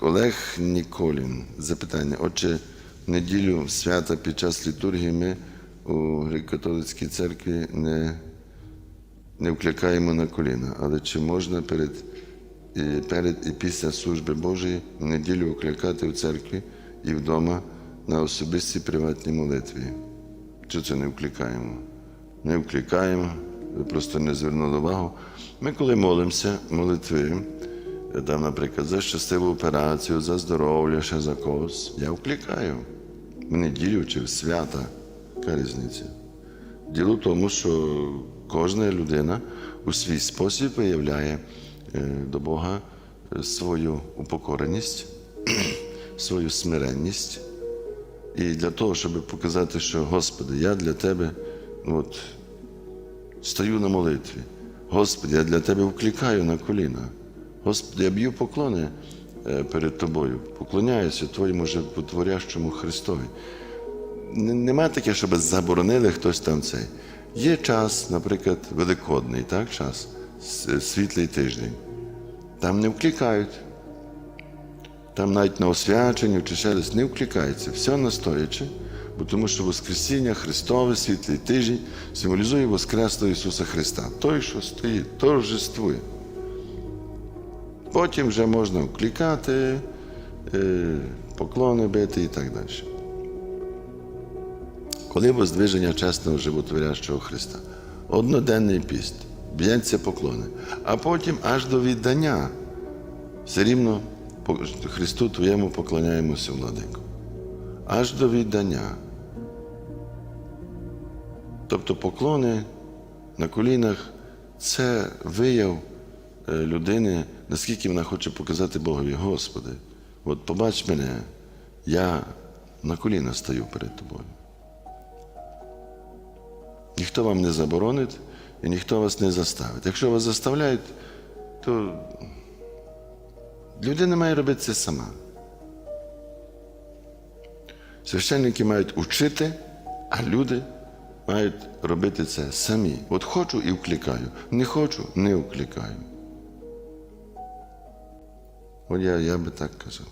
Олег Ніколін. Запитання. Отже, в неділю свята під час літургії ми у греко-католицькій церкві не, не вкликаємо на коліна. Але чи можна перед і, перед і після служби Божої в неділю вкликати в церкві і вдома на особистій приватній молитві? Чи це не вкликаємо? Не вкликаємо, просто не звернули увагу. Ми, коли молимося, молитви, там, наприклад, за щасливу операцію, за здоров'я, ще за когось, я вкликаю. В неділю чи в свята. Яка різниця? Діло в тому, що кожна людина у свій спосіб виявляє до Бога свою упокореність, свою смиренність. І для того, щоб показати, що Господи, я для Тебе от, стою на молитві. Господи, я для Тебе вкликаю на коліна. Господи, я б'ю поклони е, перед Тобою, поклоняюся Твоєму животворящому Христові. Нема таке, щоб заборонили хтось там цей. Є час, наприклад, великодний, так, час, світлий тиждень. Там не вкликають. Там навіть на освяченню чи ще десь не вкликається. Все настоячи, бо тому що Воскресіння Христове, світлий тиждень символізує Воскреслого Ісуса Христа. Той, що стоїть, торжествує. Потім вже можна вкликати, е, поклони бити і так далі. Коли воздвиження чесного животворящого Христа, одноденний піст, б'ється поклони, а потім аж до віддання все рівно Христу Твоєму поклоняємося, владико. Аж до віддання. Тобто поклони на колінах це вияв людини, наскільки вона хоче показати Богові, Господи, от побач мене, я на коліна стою перед тобою. Ніхто вам не заборонить і ніхто вас не заставить. Якщо вас заставляють, то людина має робити це сама. Священники мають учити, а люди мають робити це самі. От хочу і вкликаю, не хочу, не вкликаю. От я, я би так казав.